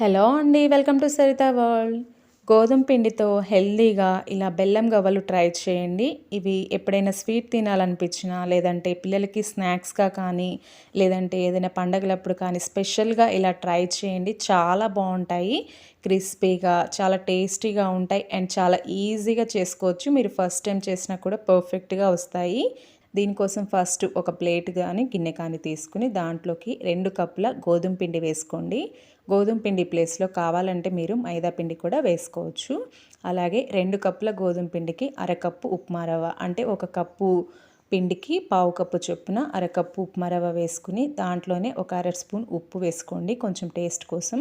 Hello అండి welcome to Saritha world. గోధుమ పిండితో హెల్దీగా ఇలా బెల్లం గవ్వలు ట్రై చేయండి. ఇవి ఎప్పుడైనా స్వీట్ తినాలనిపించినా లేదంటే పిల్లలకి స్నాక్స్గా కానీ లేదంటే ఏదైనా పండగలప్పుడు కానీ స్పెషల్గా ఇలా ట్రై చేయండి. చాలా బాగుంటాయి క్రిస్పీగా చాలా టేస్టీగా ఉంటాయి అండ్ చాలా ఈజీగా చేసుకోవచ్చు. మీరు ఫస్ట్ టైం చేసినా కూడా పర్ఫెక్ట్గా వస్తాయి. దీనికోసం ఫస్ట్ ఒక ప్లేట్ కానీ గిన్నె కానీ తీసుకుని దాంట్లోకి రెండు కప్పుల గోధుమ పిండి వేసుకోండి. గోధుమ పిండి ప్లేస్లో కావాలంటే మీరు మైదా పిండి కూడా వేసుకోవచ్చు. అలాగే రెండు కప్పుల గోధుమ పిండికి అరకప్పు ఉప్మా రవ్వ అంటే ఒక కప్పు పిండికి పావు కప్పు చొప్పున అరకప్పు ఉప్మా రవ్వ వేసుకుని దాంట్లోనే ఒక అర స్పూన్ ఉప్పు వేసుకోండి కొంచెం టేస్ట్ కోసం.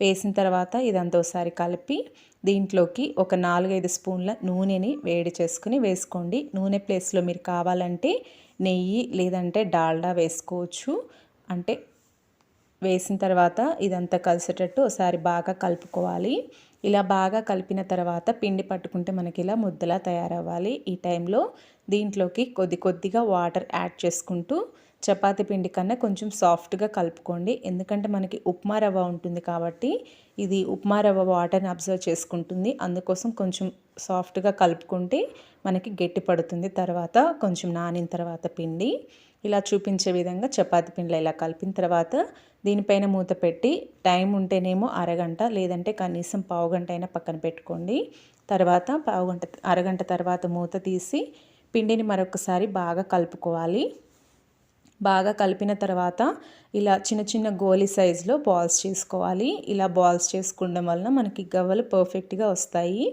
వేసిన తర్వాత ఇదంతా ఒకసారి కలిపి దీంట్లోకి ఒక నాలుగైదు స్పూన్ల నూనెని వేడి చేసుకుని వేసుకోండి. నూనె ప్లేస్లో మీరు కావాలంటే నెయ్యి లేదంటే డాల్డా వేసుకోవచ్చు. అంటే వేసిన తర్వాత ఇదంతా కలిసేటట్టు ఒకసారి బాగా కలుపుకోవాలి. ఇలా బాగా కలిపిన తర్వాత పిండి పట్టుకుంటే మనకి ఇలా ముద్దలా తయారవ్వాలి. ఈ టైంలో దీంట్లోకి కొద్ది కొద్దిగా వాటర్ యాడ్ చేసుకుంటూ చపాతి పిండి కన్నా కొంచెం సాఫ్ట్గా కలుపుకోండి. ఎందుకంటే మనకి ఉప్మా రవ్వ ఉంటుంది కాబట్టి ఇది ఉప్మా రవ్వ వాటర్ని అబ్జర్వ్ చేసుకుంటుంది. అందుకోసం కొంచెం సాఫ్ట్గా కలుపుకుంటే మనకి గట్టి పడుతుంది. తర్వాత కొంచెం నానిన తర్వాత పిండి. ఇలా చూపించే విధంగా చపాతి పిండిలో ఇలా కలిపిన తర్వాత దీనిపైన మూత పెట్టి టైం ఉంటేనేమో అరగంట లేదంటే కనీసం పావు గంట అయినా పక్కన పెట్టుకోండి. తర్వాత పావు గంట అరగంట తర్వాత మూత తీసి పిండిని మరొకసారి బాగా కలుపుకోవాలి. బాగా కలిపిన తర్వాత ఇలా చిన్న చిన్న గోలి సైజులో బాల్స్ చేసుకోవాలి. ఇలా బాల్స్ చేసుకోవడం వలన మనకి గవ్వలు పర్ఫెక్ట్గా వస్తాయి.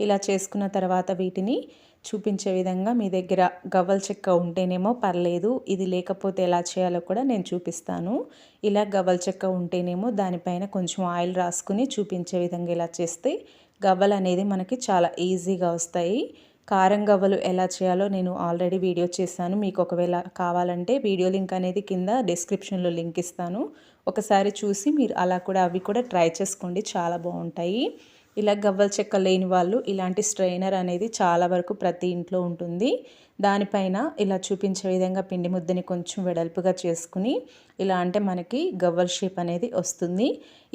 ఇలా చేసుకున్న తర్వాత వీటిని చూపించే విధంగా మీ దగ్గర గవ్వల చెక్క ఉంటేనేమో పర్లేదు ఇది లేకపోతే ఎలా చేయాలో కూడా నేను చూపిస్తాను. ఇలా గవ్వల చెక్క ఉంటేనేమో దానిపైన కొంచెం ఆయిల్ రాసుకుని చూపించే విధంగా ఇలా చేస్తే గవ్వలు అనేది మనకి చాలా ఈజీగా వస్తాయి. కారం గవ్వలు ఎలా చేయాలో నేను ఆల్రెడీ వీడియో చేశాను. మీకు ఒకవేళ కావాలంటే వీడియో లింక్ అనేది కింద డిస్క్రిప్షన్లో లింక్ ఇస్తాను. ఒకసారి చూసి మీరు అలా కూడా అవి కూడా ట్రై చేసుకోండి. చాలా బాగుంటాయి. ఇలా గవ్వల చెక్క లేని వాళ్ళు ఇలాంటి స్ట్రైనర్ అనేది చాలా వరకు ప్రతి ఇంట్లో ఉంటుంది. దానిపైన ఇలా చూపించే విధంగా పిండి ముద్దని కొంచెం వెడల్పుగా చేసుకుని ఇలా అంటే మనకి గవ్వల షేప్ అనేది వస్తుంది.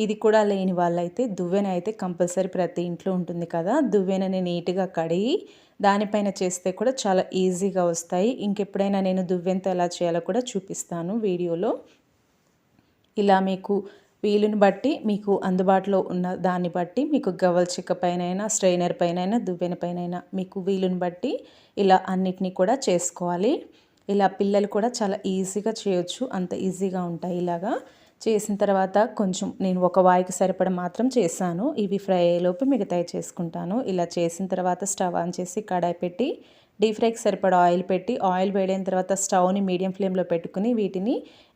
ఇది కూడా లేని వాళ్ళైతే దువ్వెన అయితే కంపల్సరీ ప్రతి ఇంట్లో ఉంటుంది కదా దువ్వెనని నీట్గా కడిగి దానిపైన చేస్తే కూడా చాలా ఈజీగా వస్తాయి. ఇంకెప్పుడైనా నేను దువ్వెనతో ఎలా చేయాలో కూడా చూపిస్తాను వీడియోలో. ఇలా మీకు వీలుని బట్టి మీకు అందుబాటులో ఉన్న దాన్ని బట్టి మీకు గవల్ చెక్క పైన స్ట్రైనర్ పైన దువ్వెన పైన మీకు వీలుని బట్టి ఇలా అన్నిటినీ కూడా చేసుకోవాలి. ఇలా పిల్లలు కూడా చాలా ఈజీగా చేయొచ్చు అంత ఈజీగా ఉంటాయి ఇలాగా. చేసిన తర్వాత కొంచెం నేను ఒక వాయికి సరిపడ మాత్రం చేశాను. ఇవి ఫ్రై అయ్యేలోపు మిగతాయి చేసుకుంటాను. ఇలా చేసిన తర్వాత స్టవ్ ఆన్ చేసి కడాయి పెట్టి డీప్ ఫ్రైకి సరిపడా ఆయిల్ పెట్టి ఆయిల్ వేడైన తర్వాత స్టవ్ని మీడియం ఫ్లేమ్లో పెట్టుకుని వీటిని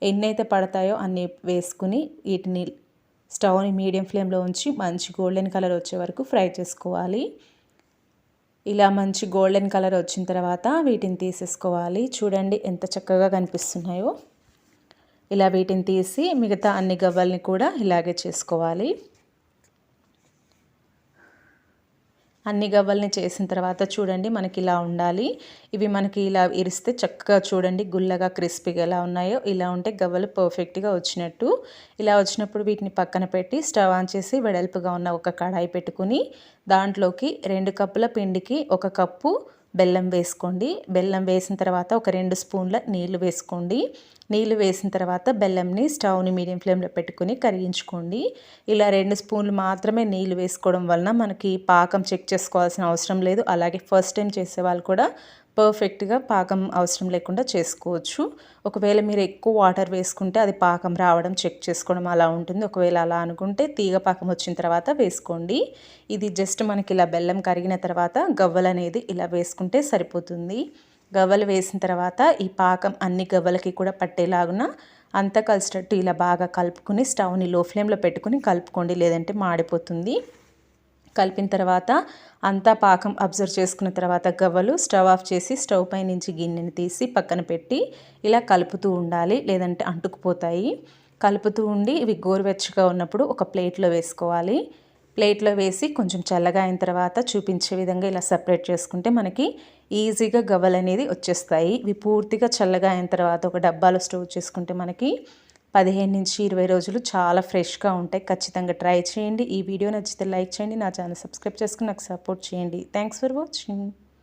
ఎన్నైతే పడతాయో అన్ని వేసుకుని వీటిని స్టవ్ని మీడియం ఫ్లేమ్లో ఉంచి మంచి గోల్డెన్ కలర్ వచ్చే వరకు ఫ్రై చేసుకోవాలి. ఇలా మంచి గోల్డెన్ కలర్ వచ్చిన తర్వాత వీటిని తీసేసుకోవాలి. చూడండి ఎంత చక్కగా కనిపిస్తున్నాయో. ఇలా వీటిని తీసి మిగతా అన్ని గవ్వల్ని కూడా ఇలాగే చేసుకోవాలి. అన్ని గవ్వల్ని చేసిన తర్వాత చూడండి మనకి ఇలా ఉండాలి. ఇవి మనకి ఇలా ఇరిస్తే చక్కగా చూడండి గుల్లగా క్రిస్పీగా ఎలా ఉన్నాయో. ఇలా ఉంటే గవ్వలు పర్ఫెక్ట్గా వచ్చినట్టు. ఇలా వచ్చినప్పుడు వీటిని పక్కన పెట్టి స్టవ్ ఆన్ చేసి వెడల్పుగా ఉన్న ఒక కడాయి పెట్టుకుని దాంట్లోకి రెండు కప్పుల పిండికి ఒక కప్పు బెల్లం వేసుకోండి. బెల్లం వేసిన తర్వాత ఒక రెండు స్పూన్ల నీళ్ళు వేసుకోండి. నీళ్ళు వేసిన తర్వాత బెల్లంని స్టవ్ని మీడియం ఫ్లేమ్లో పెట్టుకుని కరిగించుకోండి. ఇలా రెండు స్పూన్లు మాత్రమే నీళ్ళు వేసుకోవడం వలన మనకి పాకం చెక్ చేసుకోవాల్సిన అవసరం లేదు. అలాగే ఫస్ట్ టైం చేసే వాళ్ళు కూడా పర్ఫెక్ట్గా పాకం అవసరం లేకుండా చేసుకోవచ్చు. ఒకవేళ మీరు ఎక్కువ వాటర్ వేసుకుంటే అది పాకం రావడం చెక్ చేసుకోవడం అలా ఉంటుంది. ఒకవేళ అలా అనుకుంటే తీగ పాకం వచ్చిన తర్వాత వేసుకోండి. ఇది జస్ట్ మనకి ఇలా బెల్లం కరిగిన తర్వాత గవ్వలు అనేది ఇలా వేసుకుంటే సరిపోతుంది. గవ్వలు వేసిన తర్వాత ఈ పాకం అన్ని గవ్వలకి కూడా పట్టేలాగున అంతా కలిసేటట్టు ఇలా బాగా కలుపుకుని స్టవ్ని లో ఫ్లేమ్లో పెట్టుకుని కలుపుకోండి. లేదంటే మాడిపోతుంది. కలిపిన తర్వాత అంతా పాకం అబ్జర్వ్ చేసుకున్న తర్వాత గవ్వలు స్టవ్ ఆఫ్ చేసి స్టవ్ పై నుంచి గిన్నెని తీసి పక్కన పెట్టి ఇలా కలుపుతూ ఉండాలి లేదంటే అంటుకుపోతాయి. కలుపుతూ ఉండి ఇవి గోరువెచ్చగా ఉన్నప్పుడు ఒక ప్లేట్లో వేసుకోవాలి. ప్లేట్లో వేసి కొంచెం చల్లగా అయిన తర్వాత చూపించే విధంగా ఇలా సపరేట్ చేసుకుంటే మనకి ఈజీగా గవ్వలు అనేది వచ్చేస్తాయి. ఇవి పూర్తిగా చల్లగా అయిన తర్వాత ఒక డబ్బాలో స్టోర్ చేసుకుంటే మనకి పదిహేను నుంచి ఇరవై రోజులు చాలా ఫ్రెష్గా ఉంటాయి. ఖచ్చితంగా ట్రై చేయండి. ఈ వీడియో నచ్చితే లైక్ చేయండి. నా ఛానల్ సబ్స్క్రైబ్ చేసుకుని నాకు సపోర్ట్ చేయండి. Thanks for watching